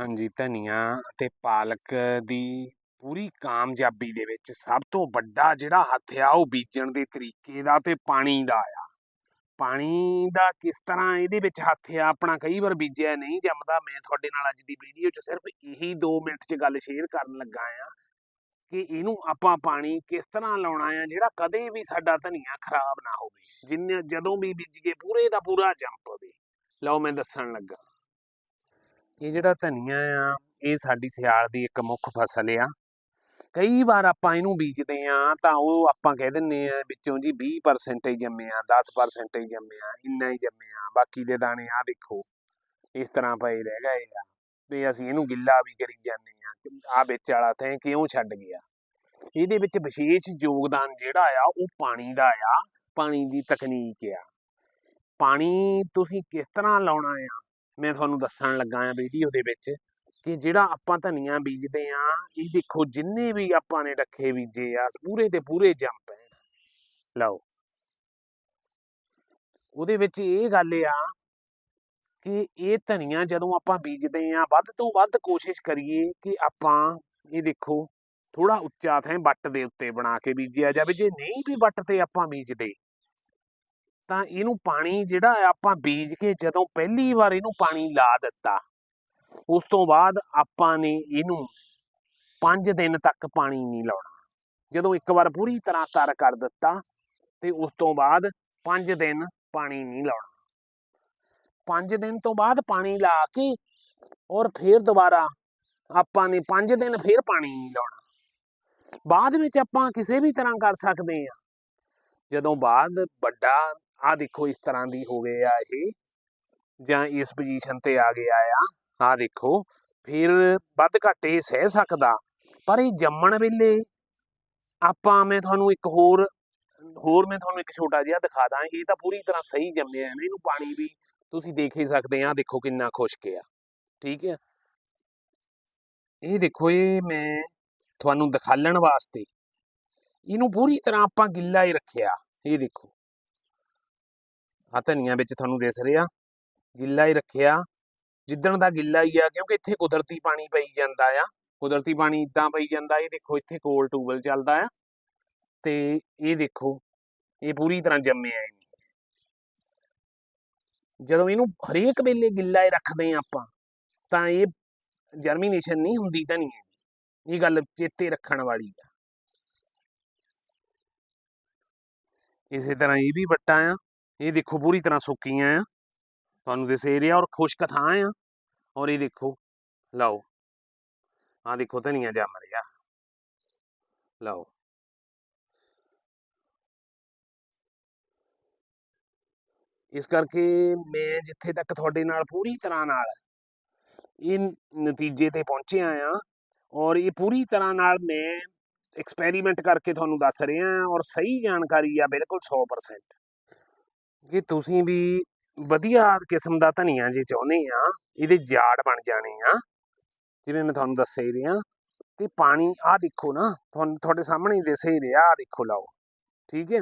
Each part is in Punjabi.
ਹਾਂਜੀ, ਧਨੀਆ ਅਤੇ ਪਾਲਕ ਦੀ ਪੂਰੀ ਕਾਮਯਾਬੀ ਦੇ ਵਿੱਚ ਸਭ ਤੋਂ ਵੱਡਾ ਜਿਹੜਾ ਹੱਥ ਆ, ਉਹ ਬੀਜਣ ਦੇ ਤਰੀਕੇ ਦਾ ਤੇ ਪਾਣੀ ਦਾ ਆ। ਪਾਣੀ ਦਾ ਕਿਸ ਤਰ੍ਹਾਂ ਇਹਦੇ ਵਿੱਚ ਹੱਥ ਆ, ਆਪਣਾ ਕਈ ਵਾਰ ਬੀਜਿਆ ਨਹੀਂ ਜੰਮਦਾ। ਮੈਂ ਤੁਹਾਡੇ ਨਾਲ ਅੱਜ ਦੀ ਵੀਡੀਓ 'ਚ ਸਿਰਫ ਇਹੀ 2 ਮਿੰਟ 'ਚ ਗੱਲ ਸ਼ੇਅਰ ਕਰਨ ਲੱਗਾ ਆ ਕਿ ਇਹਨੂੰ ਆਪਾਂ ਪਾਣੀ ਕਿਸ ਤਰ੍ਹਾਂ ਲਾਉਣਾ ਆ, ਜਿਹੜਾ ਕਦੇ ਵੀ ਸਾਡਾ ਧਨੀਆ ਖਰਾਬ ਨਾ ਹੋਵੇ। ਜਿੰਨੇ, ਜਦੋਂ ਵੀ ਬੀਜੀਏ ਪੂਰੇ ਦਾ ਪੂਰਾ ਜੰਮ ਪਵੇ। ਲਓ, ਮੈਂ ਦੱਸਣ ਲੱਗਾ। ਇਹ ਜਿਹੜਾ ਧਨੀਆ ਆ, ਇਹ ਸਾਡੀ ਸਿਆਲ ਦੀ ਇੱਕ ਮੁੱਖ ਫਸਲ ਆ। ਕਈ ਵਾਰ ਆਪਾਂ ਇਹਨੂੰ ਬੀਜਦੇ ਆ, ਤਾਂ ਉਹ ਆਪਾਂ ਕਹਿ ਦਿੰਨੇ ਆ ਵਿੱਚੋਂ ਜੀ 20% ਹੀ ਜੰਮਿਆ 10% ਹੀ ਆ, ਇੰਨਾ ਹੀ ਜੰਮਿਆ ਬਾਕੀ ਦੇ ਦਾਣੇ ਆ ਦੇਖੋ, ਇਸ ਤਰ੍ਹਾਂ ਪਏ ਰਹਿ ਗਏ ਆ ਵੀ ਅਸੀਂ ਇਹਨੂੰ ਗਿੱਲਾ ਵੀ ਕਰੀ ਜਾਂਦੇ ਆ ਆ ਵਿੱਚ ਵਾਲਾ ਤਾਂ ਕਿਉਂ ਛੱਡ ਗਿਆ? ਇਹਦੇ ਵਿੱਚ ਵਿਸ਼ੇਸ਼ ਯੋਗਦਾਨ ਜਿਹੜਾ ਆ, ਉਹ ਪਾਣੀ ਦਾ ਆ, ਪਾਣੀ ਦੀ ਤਕਨੀਕ ਆ। ਪਾਣੀ ਤੁਸੀਂ ਕਿਸ ਤਰ੍ਹਾਂ ਲਾਉਣਾ ਆ? ਮੈਂ ਤੁਹਾਨੂੰ ਦੱਸਣ ਲੱਗਾ ਆ ਵੀਡੀਓ ਦੇ ਵਿੱਚ ਕਿ ਜਿਹੜਾ ਆਪਾਂ ਧਨੀਆ ਬੀਜਦੇ ਆ ਇਹ ਦੇਖੋ ਜਿੰਨੇ ਵੀ ਆਪਾਂ ਨੇ ਰੱਖੇ ਬੀਜੇ ਆ ਪੂਰੇ ਤੇ ਪੂਰੇ ਜੰਮ ਪਏ ਲਓ। ਉਹਦੇ ਵਿੱਚ ਇਹ ਗੱਲ ਆ ਕਿ ਇਹ ਧਨੀਆ ਜਦੋਂ ਆਪਾਂ ਬੀਜਦੇ ਆ ਵੱਧ ਤੋਂ ਵੱਧ ਕੋਸ਼ਿਸ਼ ਕਰੀਏ ਕਿ ਆਪਾਂ, ਇਹ ਦੇਖੋ ਥੋੜਾ ਉੱਚਾ ਥੈਂ ਵੱਟ ਦੇ ਉੱਤੇ ਬਣਾ ਕੇ ਬੀਜਿਆ ਜਾਵੇ। ਜੇ ਨਹੀਂ ਵੀ ਵੱਟ ਤੇ ਆਪਾਂ ਬੀਜਦੇ ਤਾਂ ਇਹਨੂੰ ਪਾਣੀ ਜਿਹੜਾ ਆਪਾਂ ਬੀਜ ਕੇ ਜਦੋਂ ਪਹਿਲੀ ਵਾਰ ਇਹਨੂੰ ਪਾਣੀ ਲਾ ਦਿੱਤਾ, ਉਸ ਤੋਂ ਬਾਅਦ ਆਪਾਂ ਨੇ ਇਹਨੂੰ 5 ਦਿਨ ਤੱਕ ਪਾਣੀ ਨਹੀਂ ਲਾਉਣਾ। ਜਦੋਂ ਇੱਕ ਵਾਰ ਪੂਰੀ ਤਰ੍ਹਾਂ ਤਰ ਕਰ ਦਿੱਤਾ ਤੇ ਉਸ ਤੋਂ ਬਾਅਦ 5 ਦਿਨ ਪਾਣੀ ਨਹੀਂ ਲਾਉਣਾ। 5 ਦਿਨ ਤੋਂ ਬਾਅਦ ਪਾਣੀ ਲਾ ਕੇ ਔਰ ਫੇਰ ਦੁਬਾਰਾ ਆਪਾਂ ਨੇ 5 ਦਿਨ ਫਿਰ ਪਾਣੀ ਨਹੀਂ ਲਾਉਣਾ। ਬਾਅਦ ਵਿੱਚ ਆਪਾਂ ਕਿਸੇ ਵੀ ਤਰ੍ਹਾਂ ਕਰ ਸਕਦੇ ਆ ਜਦੋਂ ਬਾਅਦ ਵੱਡਾ ਆ ਦੇਖੋ ਇਸ ਤਰ੍ਹਾਂ ਦੀ ਹੋ ਗਏ ਆ ਇਹ। ਜਾਂ ਇਸ ਪੋਜੀਸ਼ਨ ਤੇ ਆ ਗਿਆ ਆ। ਆ ਦੇਖੋ, ਫਿਰ ਵੱਧ ਘੱਟ ਇਹ ਸਹਿ ਸਕਦਾ। ਪਰ ਇਹ ਜੰਮਣ ਵੇਲੇ ਆਪਾਂ ਮੈਂ ਤੁਹਾਨੂੰ ਇੱਕ ਹੋਰ ਹੋਰ ਮੈਂ ਤੁਹਾਨੂੰ ਇੱਕ ਛੋਟਾ ਜਿਹਾ ਦਿਖਾ ਦਾਂ। ਇਹ ਤਾਂ ਪੂਰੀ ਤਰ੍ਹਾਂ ਸਹੀ ਜੰਮਿਆ ਹੈ ਨਾ, ਇਹਨੂੰ ਪਾਣੀ ਵੀ ਤੁਸੀਂ ਦੇਖ ਹੀ ਸਕਦੇ ਆ। ਦੇਖੋ ਕਿੰਨਾ ਖੁਸ਼ਕ ਆ। ਠੀਕ ਹੈ ਇਹ ਦੇਖੋ, ਇਹ ਮੈਂ ਤੁਹਾਨੂੰ ਦਿਖਾਲਣ ਵਾਸਤੇ। ਇਹਨੂੰ ਪੂਰੀ ਤਰ੍ਹਾਂ ਆਪਾਂ ਗਿੱਲਾ ਹੀ ਰੱਖਿਆ। ਇਹ ਦੇਖੋ। ਆ ਧਨੀਆ ਵਿੱਚ ਤੁਹਾਨੂੰ ਦਿਸ ਰਿਹਾ। ਗਿੱਲਾ ਹੀ ਰੱਖਿਆ। ਜਿੱਦਣ ਦਾ ਗਿੱਲਾ ਹੀ ਆ, ਕਿਉਂਕਿ ਇੱਥੇ ਕੁਦਰਤੀ ਪਾਣੀ ਪਈ ਜਾਂਦਾ ਆ। ਕੁਦਰਤੀ ਪਾਣੀ ਇਦਾਂ ਪਈ ਜਾਂਦਾ, ਇਹ ਦੇਖੋ ਇੱਥੇ ਕੋਲ ਟੂਬਲ ਚੱਲਦਾ ਆ। ਤੇ ਇਹ ਦੇਖੋ, ਇਹ ਪੂਰੀ ਤਰ੍ਹਾਂ ਜੰਮਿਆ ਹੈ। ਜਦੋਂ ਇਹਨੂੰ ਹਰੇਕ ਵੇਲੇ ਗਿੱਲਾ ਹੀ ਰੱਖਦੇ ਆ ਆਪਾਂ, ਤਾਂ ਇਹ ਜਰਮੀਨੇਸ਼ਨ ਨਹੀਂ ਹੁੰਦੀ ਧਨੀਏ ਦੀ ਇਹ ਗੱਲ ਚੇਤੇ ਰੱਖਣ ਵਾਲੀ ਆ। ਇਸੇ ਤਰ੍ਹਾਂ ਇਹ ਵੀ ਵੱਟਾ ਆ। ਇਹ ਦੇਖੋ ਪੂਰੀ ਤਰ੍ਹਾਂ ਸੁੱਕੀਆਂ ਆ। ਤੁਹਾਨੂੰ ਦਿਸ ਏਰੀਆ ਔਰ ਖੁਸ਼ਕ ਥਾਂ ਆ। ਔਰ ਇਹ ਦੇਖੋ, ਲਓ। ਆ ਦੇਖੋ ਧਨੀਆ ਜੰਮ ਰਿਹਾ ਲਓ। ਇਸ ਕਰਕੇ ਮੈਂ ਜਿੱਥੇ ਤੱਕ ਤੁਹਾਡੇ ਨਾਲ ਪੂਰੀ ਤਰ੍ਹਾਂ ਨਾਲ ਇਹ ਨਤੀਜੇ ਤੇ ਪਹੁੰਚਿਆ ਆ ਔਰ ਇਹ ਪੂਰੀ ਤਰ੍ਹਾਂ ਨਾਲ ਮੈਂ ਐਕਸਪੈਰੀਮੈਂਟ ਕਰਕੇ ਤੁਹਾਨੂੰ ਦੱਸ ਰਿਹਾ ਔਰ ਸਹੀ ਜਾਣਕਾਰੀ ਆ ਬਿਲਕੁਲ 100% ਕਿ ਤੁਸੀਂ ਵੀ ਵਧੀਆ ਕਿਸਮ ਦਾ ਧਨੀਆ ਜੇ ਚਾਹੁੰਦੇ ਆ, ਇਹਦੇ ਜਾੜ ਬਣ ਜਾਣੇ ਆ। ਜਿਵੇਂ ਮੈਂ ਤੁਹਾਨੂੰ ਦੱਸ ਹੀ ਰਿਹਾ, ਤੇ ਪਾਣੀ ਆ ਦੇਖੋ ਨਾ, ਤੁਹਾਨੂੰ, ਤੁਹਾਡੇ ਸਾਹਮਣੇ ਹੀ ਦਿਸ ਹੀ ਰਿਹਾ ਆ ਦੇਖੋ ਲਓ, ਠੀਕ ਹੈ?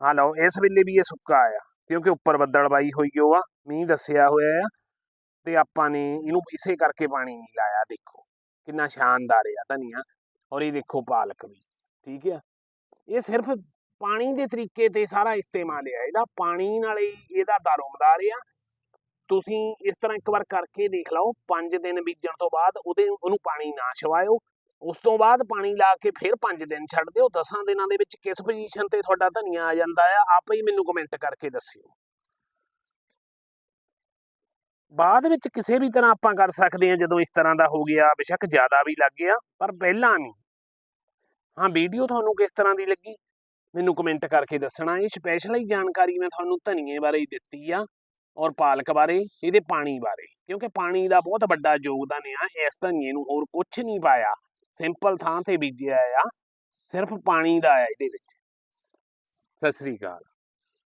ਆ ਲਓ, ਇਸ ਵੇਲੇ ਵੀ ਇਹ ਸੁੱਕਾ ਆਇਆ, ਕਿਉਂਕਿ ਉੱਪਰ ਬੱਦਲ ਬਾਈ ਹੋਈ ਹੋ ਆ, ਮੀਂਹ ਦੱਸਿਆ ਹੋਇਆ ਆ, ਤੇ ਆਪਾਂ ਨੇ ਇਹਨੂੰ ਇਸੇ ਕਰਕੇ ਪਾਣੀ ਨਹੀਂ ਲਾਇਆ, ਦੇਖੋ, ਕਿੰਨਾ ਸ਼ਾਨਦਾਰ ਆ ਧਨੀਆ, ਔਰ ਇਹ ਦੇਖੋ ਪਾਲਕ ਵੀ, ਠੀਕ ਹੈ? ਇਹ ਸਿਰਫ ਪਾਣੀ ਦੇ ਤਰੀਕੇ ਤੇ ਸਾਰਾ ਇਸਤੇਮਾਲ ਆ ਇਹਦਾ ਪਾਣੀ ਨਾਲ ਹੀ ਇਹਦਾ ਦਾਰੋਮਦਾਰ ਆ ਤੁਸੀਂ ਇਸ ਤਰ੍ਹਾਂ ਇੱਕ ਵਾਰ ਕਰਕੇ ਦੇਖ ਲਓ 5 ਦਿਨ ਬੀਜਣ ਤੋਂ ਬਾਅਦ ਉਹਦੇ ਉਹਨੂੰ ਪਾਣੀ ਨਾ ਛਵਾਇਓ ਉਸ ਤੋਂ ਬਾਅਦ ਪਾਣੀ ਲਾ ਕੇ ਫਿਰ 5 ਦਿਨ ਛੱਡ ਦਿਓ। 10 ਦਿਨਾਂ ਦੇ ਵਿੱਚ ਕਿਸ ਪੋਜੀਸ਼ਨ ਤੇ ਤੁਹਾਡਾ ਧਨੀਆ ਆ ਜਾਂਦਾ ਆ, ਆਪੇ ਹੀ ਮੈਨੂੰ ਕਮੈਂਟ ਕਰਕੇ ਦੱਸਿਓ। ਬਾਅਦ ਵਿੱਚ ਕਿਸੇ ਵੀ ਤਰ੍ਹਾਂ ਆਪਾਂ ਕਰ ਸਕਦੇ ਹਾਂ, ਜਦੋਂ ਇਸ ਤਰ੍ਹਾਂ ਦਾ ਹੋ ਗਿਆ, ਬੇਸ਼ੱਕ ਜ਼ਿਆਦਾ ਵੀ ਲੱਗ ਗਿਆ, ਪਰ ਪਹਿਲਾਂ ਨਹੀਂ। ਹਾਂ ਵੀਡੀਓ ਤੁਹਾਨੂੰ ਕਿਸ ਤਰ੍ਹਾਂ ਦੀ ਲੱਗੀ? ਮੈਨੂੰ ਕਮੈਂਟ ਕਰਕੇ ਦੱਸਣਾ। ਇਹ ਸਪੈਸ਼ਲ ਹੀ ਜਾਣਕਾਰੀ ਮੈਂ ਤੁਹਾਨੂੰ ਧਨੀਏ ਬਾਰੇ ਦਿੱਤੀ ਆ ਔਰ ਪਾਲਕ ਬਾਰੇ, ਇਹਦੇ ਪਾਣੀ ਬਾਰੇ। ਕਿਉਂਕਿ ਪਾਣੀ ਦਾ ਬਹੁਤ ਵੱਡਾ ਯੋਗਦਾਨ ਆ, ਇਸ ਧਨੀਏ ਨੂੰ ਹੋਰ ਕੁਝ ਨਹੀਂ ਪਾਇਆ। ਸਿੰਪਲ ਥਾਂ ਤੇ ਬੀਜਿਆ ਆ, ਸਿਰਫ ਪਾਣੀ ਦਾ ਆ ਇਹਦੇ ਵਿੱਚ। ਸਤਿ ਸ੍ਰੀ ਅਕਾਲ।